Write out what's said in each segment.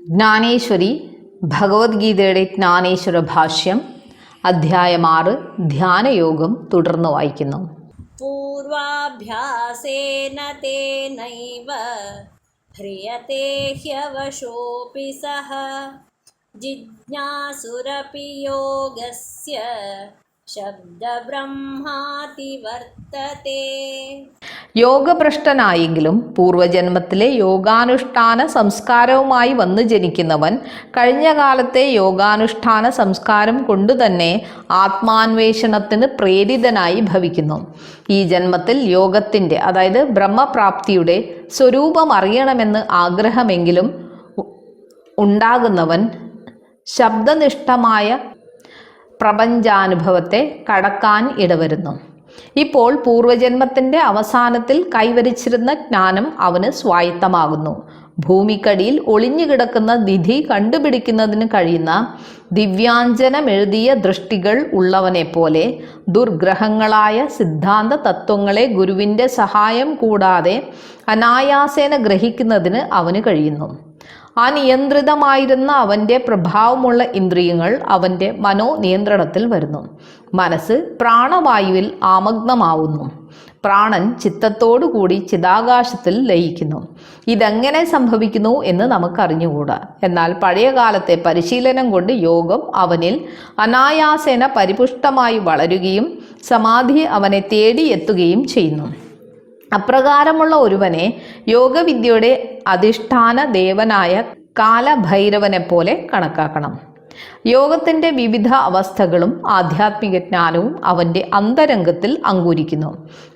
ജ്ഞാനേശ്വരി ഭഗവത്ഗീതയുടെ ജ്ഞാനേശ്വര ഭാഷ്യം അധ്യായം ആറ് ധ്യാനയോഗം തുടർന്ന് വായിക്കുന്നു. പൂർവാഭ്യാസേന സഹ ജിജ്ഞാസുരപി യോഗസ്യ ശബ്ദബ്രഹ്മാതി യോഗഭ്രഷ്ടനായെങ്കിലും പൂർവജന്മത്തിലെ യോഗാനുഷ്ഠാന സംസ്കാരവുമായി വന്നു ജനിക്കുന്നവൻ കഴിഞ്ഞ കാലത്തെ യോഗാനുഷ്ഠാന സംസ്കാരം കൊണ്ടുതന്നെ ആത്മാന്വേഷണത്തിന് പ്രേരിതനായി ഭവിക്കുന്നു. ഈ ജന്മത്തിൽ യോഗത്തിന്റെ അതായത് ബ്രഹ്മപ്രാപ്തിയുടെ സ്വരൂപം അറിയണമെന്ന് ആഗ്രഹമെങ്കിലും ഉണ്ടാകുന്നവൻ ശബ്ദനിഷ്ഠമായ പ്രപഞ്ചാനുഭവത്തെ കടക്കാൻ ഇടവരുന്നു. ഇപ്പോൾ പൂർവജന്മത്തിന്റെ അവസാനത്തിൽ കൈവരിച്ചിരുന്ന ജ്ഞാനം അവന് സ്വായത്തമാകുന്നു. ഭൂമിക്കടിയിൽ ഒളിഞ്ഞു കിടക്കുന്ന കണ്ടുപിടിക്കുന്നതിന് കഴിയുന്ന ദിവ്യാഞ്ജനമെഴുതിയ ദൃഷ്ടികൾ ഉള്ളവനെ പോലെ ദുർഗ്രഹങ്ങളായ സിദ്ധാന്ത തത്വങ്ങളെ ഗുരുവിന്റെ സഹായം കൂടാതെ അനായാസേന ഗ്രഹിക്കുന്നതിന് അവന് കഴിയുന്നു. അനിയന്ത്രിതമായിരുന്ന അവന്റെ പ്രഭാവമുള്ള ഇന്ദ്രിയങ്ങൾ അവന്റെ മനോനിയന്ത്രണത്തിൽ വരുന്നു. മനസ്സ് പ്രാണവായുവിൽ ആമഗ്നമാവുന്നു. പ്രാണൻ ചിത്തത്തോടുകൂടി ചിതാകാശത്തിൽ ലയിക്കുന്നു. ഇതെങ്ങനെ സംഭവിക്കുന്നു എന്ന് നമുക്കറിഞ്ഞുകൂടാ. എന്നാൽ പഴയ കാലത്തെ പരിശീലനം കൊണ്ട് യോഗം അവനിൽ അനായാസേന പരിപുഷ്ടമായി വളരുകയും സമാധി അവനെ തേടിയെത്തുകയും ചെയ്യുന്നു. അപ്രകാരമുള്ള ഒരുവനെ യോഗവിദ്യയുടെ അധിഷ്ഠാന ദേവനായ കാലഭൈരവനെ പോലെ കണക്കാക്കണം. യോഗത്തിന്റെ വിവിധ അവസ്ഥകളും ആധ്യാത്മിക ജ്ഞാനവും അവന്റെ അന്തരംഗത്തിൽ അങ്കുരിക്കുന്നു.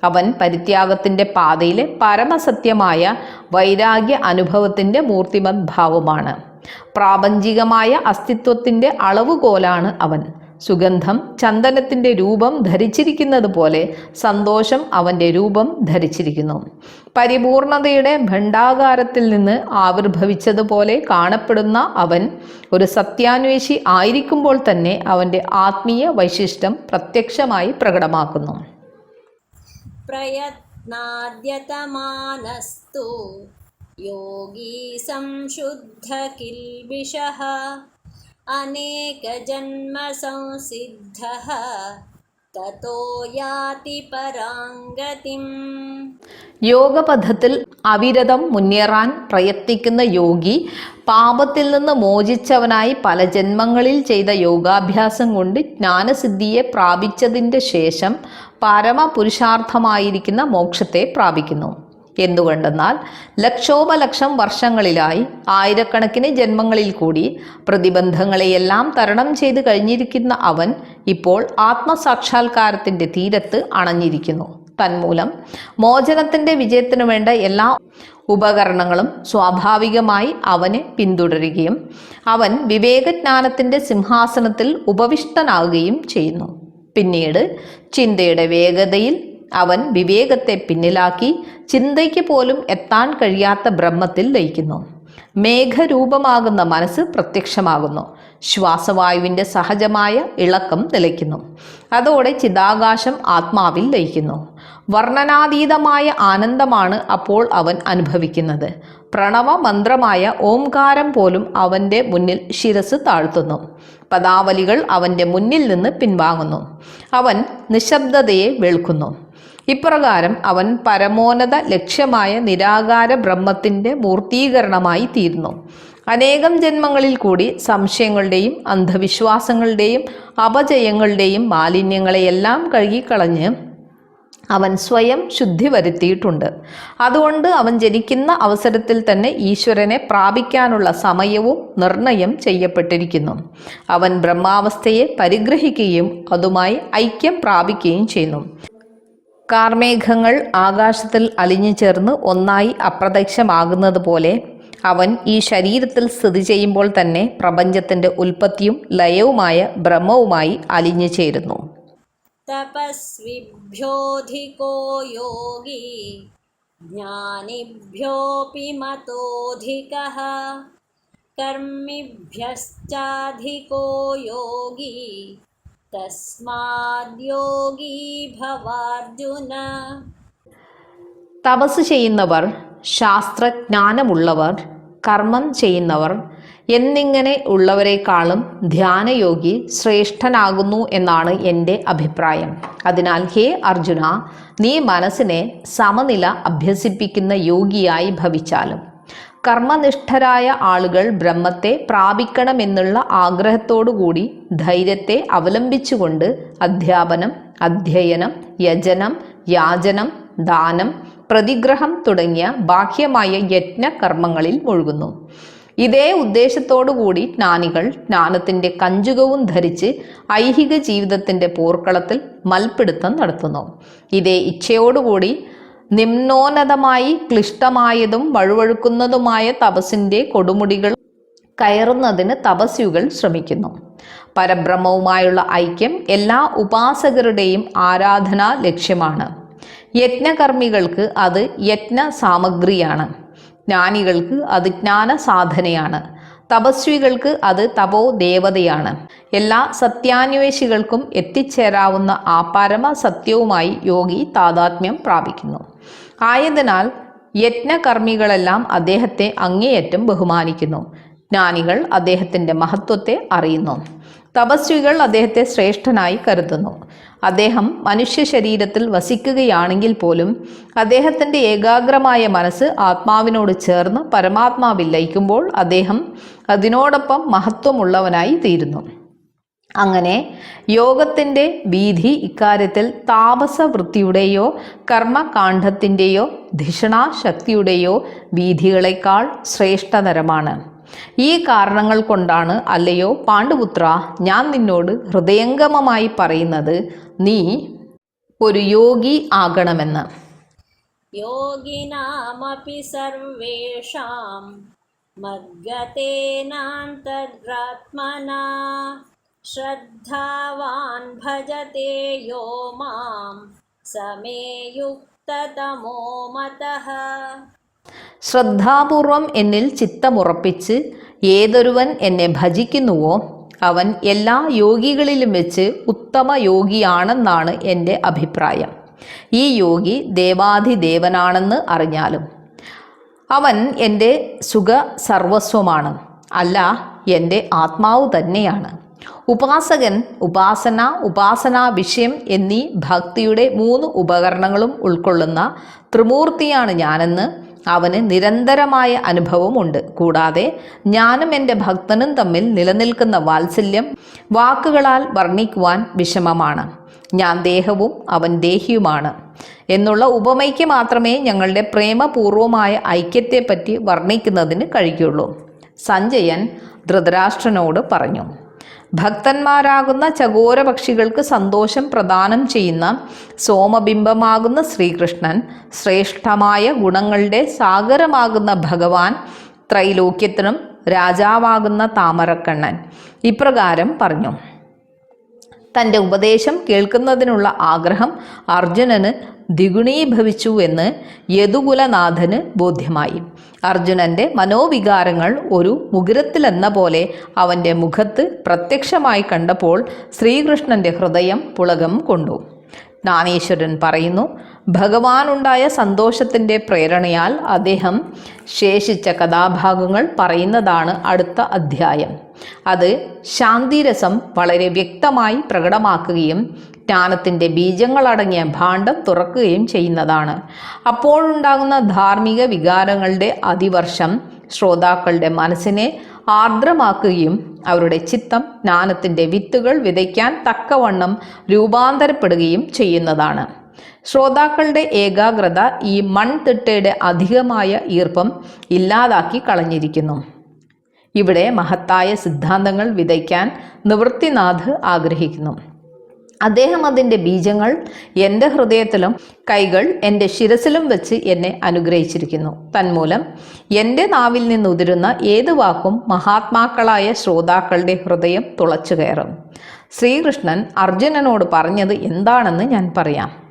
അവൻ പരിത്യാഗത്തിന്റെ പാതയിലെ പരമസത്യമായ വൈരാഗ്യ അനുഭവത്തിന്റെ മൂർത്തിമത് ഭാവമാണ് പ്രാപഞ്ചികമായ അസ്തിത്വത്തിന്റെ അളവുകോലാണ് അവൻ. സുഗന്ധം ചന്ദനത്തിന്റെ രൂപം ധരിച്ചിരിക്കുന്നത് പോലെ സന്തോഷം അവന്റെ രൂപം ധരിച്ചിരിക്കുന്നു. പരിപൂർണതയുടെ ഭണ്ഡാകാരത്തിൽ നിന്ന് ആവിർഭവിച്ചതുപോലെ കാണപ്പെടുന്ന അവൻ ഒരു സത്യാന്വേഷി ആയിരിക്കുമ്പോൾ തന്നെ അവന്റെ ആത്മീയ വൈശിഷ്ട്യം പ്രത്യക്ഷമായി പ്രകടമാക്കുന്നു. പ്രയത്നാദ്യതമാനസ്തു യോഗീ സംശുദ്ധ കിൽബിഷ अनेकजन्मसंसिद्धः ततो याति पराङ्गतिम् യോഗപഥത്തിൽ അവിരതം മുന്നേറാൻ പ്രയത്നിക്കുന്ന യോഗി പാപത്തിൽ നിന്ന് മോചിച്ചവനായി പല ജന്മങ്ങളിൽ ചെയ്ത യോഗാഭ്യാസം കൊണ്ട് ജ്ഞാനസിദ്ധിയെ പ്രാപിച്ചതിൻ്റെ ശേഷം പരമപുരുഷാർത്ഥമായിരിക്കുന്ന മോക്ഷത്തെ പ്രാപിക്കുന്നു എന്തുകൊണ്ടെന്നാൽ ലക്ഷോപലക്ഷം വർഷങ്ങളിലായി ആയിരക്കണക്കിന് ജന്മങ്ങളിൽ കൂടി പ്രതിബന്ധങ്ങളെയെല്ലാം തരണം ചെയ്ത് കഴിഞ്ഞിരിക്കുന്ന അവൻ ഇപ്പോൾ ആത്മസാക്ഷാത്കാരത്തിന്റെ തീരത്ത് അണഞ്ഞിരിക്കുന്നു. തന്മൂലം മോചനത്തിന്റെ വിജയത്തിനു വേണ്ട എല്ലാ ഉപകരണങ്ങളും സ്വാഭാവികമായി അവനെ പിന്തുടരുകയും അവൻ വിവേകജ്ഞാനത്തിന്റെ സിംഹാസനത്തിൽ ഉപവിഷ്ടനാകുകയും ചെയ്യുന്നു. പിന്നീട് ചിന്തയുടെ വേഗതയിൽ അവൻ വിവേകത്തെ പിന്നിലാക്കി ചിന്തയ്ക്ക് പോലും എത്താൻ കഴിയാത്ത ബ്രഹ്മത്തിൽ ലയിക്കുന്നു. മേഘരൂപമാകുന്ന മനസ്സ് പ്രത്യക്ഷമാകുന്നു. ശ്വാസവായുവിന്റെ സഹജമായ ഇളക്കം നിലയ്ക്കുന്നു അതോടെ ചിതാകാശം ആത്മാവിൽ ലയിക്കുന്നു. വർണനാതീതമായ ആനന്ദമാണ് അപ്പോൾ അവൻ അനുഭവിക്കുന്നത്. പ്രണവ മന്ത്രമായ ഓംകാരം പോലും അവന്റെ മുന്നിൽ ശിരസ് താഴ്ത്തുന്നു. പദാവലികൾ അവന്റെ മുന്നിൽ നിന്ന് പിൻവാങ്ങുന്നു. അവൻ നിശബ്ദതയെ വെളുക്കുന്നു ഇപ്രകാരം അവൻ പരമോന്നത ലക്ഷ്യമായ നിരാകാര ബ്രഹ്മത്തിന്റെ മൂർത്തീകരണമായി തീരുന്നു. അനേകം ജന്മങ്ങളിൽ കൂടി സംശയങ്ങളുടെയും അന്ധവിശ്വാസങ്ങളുടെയും അപജയങ്ങളുടെയും മാലിന്യങ്ങളെയെല്ലാം കഴുകിക്കളഞ്ഞ് അവൻ സ്വയം ശുദ്ധി വരുത്തിയിട്ടുണ്ട്. അതുകൊണ്ട് അവൻ ജനിക്കുന്ന അവസരത്തിൽ തന്നെ ഈശ്വരനെ പ്രാപിക്കാനുള്ള സമയവും നിർണയം ചെയ്യപ്പെട്ടിരിക്കുന്നു. അവൻ ബ്രഹ്മാവസ്ഥയെ പരിഗ്രഹിക്കുകയും അതുമായി ഐക്യം പ്രാപിക്കുകയും ചെയ്യുന്നു. കാർമേഘങ്ങൾ ആകാശത്തിൽ അലിഞ്ഞു ചേർന്ന് ഒന്നായി അപ്രത്യക്ഷമാകുന്നത് പോലെ അവൻ ഈ ശരീരത്തിൽ സ്ഥിതി ചെയ്യുമ്പോൾ തന്നെ പ്രപഞ്ചത്തിന്റെ ഉൽപ്പത്തിയും ലയവുമായ ബ്രഹ്മവുമായി അലിഞ്ഞു ചേരുന്നു. തപസ്വിഭ്യോധികോ യോഗി ജ്ഞാനിഭ്യോപി മതോധിക കർമ്മിഭ്യശ്ചാധികോ യോഗി ഭവാർജുന. തപസ് ചെയ്യുന്നവർ ശാസ്ത്രജ്ഞാനമുള്ളവർ കർമ്മം ചെയ്യുന്നവർ എന്നിങ്ങനെ ഉള്ളവരെക്കാളും ധ്യാനയോഗി ശ്രേഷ്ഠനാകുന്നു എന്നാണ് എന്റെ അഭിപ്രായം. അതിനാൽ ഹേ അർജുന നീ മനസ്സിനെ സമനില അഭ്യസിപ്പിക്കുന്ന യോഗിയായി ഭവിച്ചാലും. കർമ്മനിഷ്ഠരായ ആളുകൾ ബ്രഹ്മത്തെ പ്രാപിക്കണമെന്നുള്ള ആഗ്രഹത്തോടുകൂടി ധൈര്യത്തെ അവലംബിച്ചുകൊണ്ട് അധ്യാപനം അധ്യയനം യജനം യാചനം ദാനം പ്രതിഗ്രഹം തുടങ്ങിയ ബാഹ്യമായ യജ്ഞകർമ്മങ്ങളിൽ മുഴുകുന്നു. ഇതേ ഉദ്ദേശത്തോടുകൂടി ജ്ഞാനികൾ ജ്ഞാനത്തിന്റെ കഞ്ചുകവും ധരിച്ച് ഐഹിക ജീവിതത്തിന്റെ പോർക്കളത്തിൽ മൽപ്പിടുത്തം നടത്തുന്നു. ഇതേ ഇച്ഛയോടുകൂടി നിമ്നോന്നതമായി ക്ലിഷ്ടമായതും വഴുവഴുക്കുന്നതുമായ തപസ്സിന്റെ കൊടുമുടികൾ കയറുന്നതിന് തപസ്യുകൾ ശ്രമിക്കുന്നു. പരബ്രഹ്മവുമായുള്ള ഐക്യം എല്ലാ ഉപാസകരുടെയും ആരാധനാ ലക്ഷ്യമാണ്. യജ്ഞകർമ്മികൾക്ക് അത് യജ്ഞ സാമഗ്രിയാണ് ജ്ഞാനികൾക്ക് അത് ജ്ഞാന സാധനയാണ് തപസ്വികൾക്ക് അത് തപോ ദേവതയാണ്. എല്ലാ സത്യാന്വേഷികൾക്കും എത്തിച്ചേരാവുന്ന ആ പരമ സത്യവുമായി യോഗി താതാത്മ്യം പ്രാപിക്കുന്നു. ആയതിനാൽ യജ്ഞകർമ്മികളെല്ലാം അദ്ദേഹത്തെ അങ്ങേയറ്റം ബഹുമാനിക്കുന്നു. ജ്ഞാനികൾ അദ്ദേഹത്തിന്റെ മഹത്വത്തെ അറിയുന്നു. തപസ്വികൾ അദ്ദേഹത്തെ ശ്രേഷ്ഠനായി കരുതുന്നു. അദ്ദേഹം മനുഷ്യ ശരീരത്തിൽ വസിക്കുകയാണെങ്കിൽ പോലും അദ്ദേഹത്തിന്റെ ഏകാഗ്രമായ മനസ്സ് ആത്മാവിനോട് ചേർന്ന് പരമാത്മാവിൽ ലയിക്കുമ്പോൾ അദ്ദേഹം അതിനോടൊപ്പം മഹത്വമുള്ളവനായി തീരുന്നു. അങ്ങനെ യോഗത്തിന്റെ വീതി ഇക്കാര്യത്തിൽ താപസവൃത്തിയുടെയോ കർമ്മകാന്ഡത്തിന്റെയോ ധിഷണാശക്തിയുടെയോ വീതികളെക്കാൾ ശ്രേഷ്ഠതരമാണ്. ഈ കാരണങ്ങൾ കൊണ്ടാണ് അല്ലയോ പാണ്ഡുപുത്ര ഞാൻ നിന്നോട് ഹൃദയംഗമമായി പറയുന്നത് നീ ഒരു യോഗി ആകണമെന്ന്. യോഗിനാമപി സർവേഷാം മദ്ഗതേനാന്തരാത്മനാ ശ്രദ്ധാവാൻ ഭജത്തെ യോ മാം സമേ യുക്തതമോ മത. ശ്രദ്ധാപൂർവം എന്നിൽ ചിത്തമുറപ്പിച്ച് ഏതൊരുവൻ എന്നെ ഭജിക്കുന്നുവോ അവൻ എല്ലാ യോഗികളിലും വെച്ച് ഉത്തമ യോഗിയാണെന്നാണ് എന്റെ അഭിപ്രായം. ഈ യോഗി ദേവാധിദേവനാണെന്ന് അറിഞ്ഞാലും അവൻ എന്റെ സുഖ സർവസ്വമാണ് അല്ല എന്റെ ആത്മാവ് തന്നെയാണ്. ഉപാസകൻ ഉപാസന ഉപാസനാ വിഷയം എന്നീ ഭക്തിയുടെ മൂന്ന് ഉപകരണങ്ങളും ഉൾക്കൊള്ളുന്ന ത്രിമൂർത്തിയാണ് ഞാനെന്ന് അവന് നിരന്തരമായ അനുഭവമുണ്ട്. കൂടാതെ ഞാനും എന്റെ ഭക്തനും തമ്മിൽ നിലനിൽക്കുന്ന വാത്സല്യം വാക്കുകളാൽ വർണിക്കുവാൻ വിഷമമാണ്. ഞാൻ ദേഹവും അവൻ ദേഹിയുമാണ്. എന്നുള്ള ഉപമയ്ക്ക് മാത്രമേ ഞങ്ങളുടെ പ്രേമപൂർവമായ ഐക്യത്തെപ്പറ്റി വർണിക്കുന്നതിന് കഴിയുള്ളൂ. സഞ്ജയൻ ധൃതരാഷ്ട്രനോട് പറഞ്ഞു. ഭക്തന്മാരാകുന്ന ചകോര പക്ഷികൾക്ക് സന്തോഷം പ്രദാനം ചെയ്യുന്ന സോമബിംബമാകുന്ന ശ്രീകൃഷ്ണൻ ശ്രേഷ്ഠമായ ഗുണങ്ങളുടെ സാഗരമാകുന്ന ഭഗവാൻ ത്രൈലോക്യത്തിനും രാജാവാകുന്ന താമരക്കണ്ണൻ. ഇപ്രകാരം പറഞ്ഞു. തന്റെ ഉപദേശം കേൾക്കുന്നതിനുള്ള ആഗ്രഹം അർജുനന് ദ്വിഗുണീഭവിച്ചു എന്ന് യദുകുലനാഥന് ബോധ്യമായി. അർജുനന്റെ മനോവികാരങ്ങൾ ഒരു മുകുരത്തിലെന്ന പോലെ അവന്റെ മുഖത്ത് പ്രത്യക്ഷമായി കണ്ടപ്പോൾ ശ്രീകൃഷ്ണന്റെ ഹൃദയം പുളകം കൊണ്ടു. ജ്ഞാനേശ്വരൻ പറയുന്നു ഭഗവാനുണ്ടായ സന്തോഷത്തിന്റെ പ്രേരണയാൽ അദ്ദേഹം ശേഷിച്ച കഥാഭാഗങ്ങൾ പറയുന്നതാണ് അടുത്ത അധ്യായം. അത് ശാന്തിരസം വളരെ വ്യക്തമായി പ്രകടമാക്കുകയും ജ്ഞാനത്തിന്റെ ബീജങ്ങളടങ്ങിയ ഭാണ്ഡം തുറക്കുകയും ചെയ്യുന്നതാണ്. അപ്പോഴുണ്ടാകുന്ന ധാർമ്മിക വികാരങ്ങളുടെ അതിവർഷം ശ്രോതാക്കളുടെ മനസ്സിനെ ആർദ്രമാക്കുകയും അവരുടെ ചിത്തം ജ്ഞാനത്തിന്റെ വിത്തുകൾ വിതയ്ക്കാൻ തക്കവണ്ണം രൂപാന്തരപ്പെടുകയും ചെയ്യുന്നതാണ്. ശ്രോതാക്കളുടെ ഏകാഗ്രത ഈ മൺതിട്ടയുടെ അധികമായ ഈർപ്പം ഇല്ലാതാക്കി കളഞ്ഞിരിക്കുന്നു. ഇവിടെ മഹത്തായ സിദ്ധാന്തങ്ങൾ വിതയ്ക്കാൻ നിവൃത്തിനാഥ് ആഗ്രഹിക്കുന്നു. അദ്ദേഹം അതിന്റെ ബീജങ്ങൾ എന്റെ ഹൃദയത്തിലും കൈകൾ എന്റെ ശിരസിലും വെച്ച് എന്നെ അനുഗ്രഹിച്ചിരിക്കുന്നു. തന്മൂലം എന്റെ നാവിൽ നിന്നുതിരുന്ന ഏത് വാക്കും മഹാത്മാക്കളായ ശ്രോതാക്കളുടെ ഹൃദയം തുളച്ചു കയറും. ശ്രീകൃഷ്ണൻ അർജുനനോട് പറഞ്ഞത് എന്താണെന്ന് ഞാൻ പറയാം.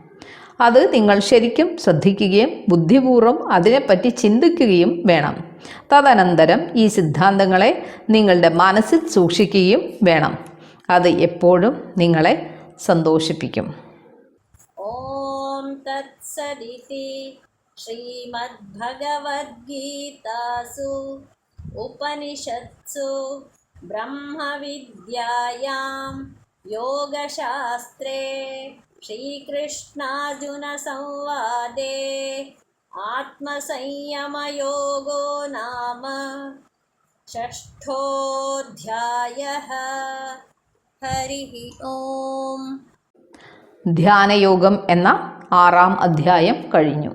അത് നിങ്ങൾ ശരിക്കും ശ്രദ്ധിക്കുകയും ബുദ്ധിപൂർവം അതിനെപ്പറ്റി ചിന്തിക്കുകയും വേണം. തദനന്തരം ഈ സിദ്ധാന്തങ്ങളെ നിങ്ങളുടെ മനസ്സിൽ സൂക്ഷിക്കുകയും വേണം. അത് എപ്പോഴും നിങ്ങളെ സന്തോഷിപ്പിക്കും ॐ तत्सदिति श्रीमद्भगवद्गीतासु उपनिषत्सु ब्रह्मविद्यायां योगशास्त्रे श्रीकृष्णार्जुनसंवादे आत्मसंयमयोगो नाम षष्ठोऽध्यायः ഹരി ഓം. ധ്യാനയോഗം എന്ന ആറാം അധ്യായം കഴിഞ്ഞു.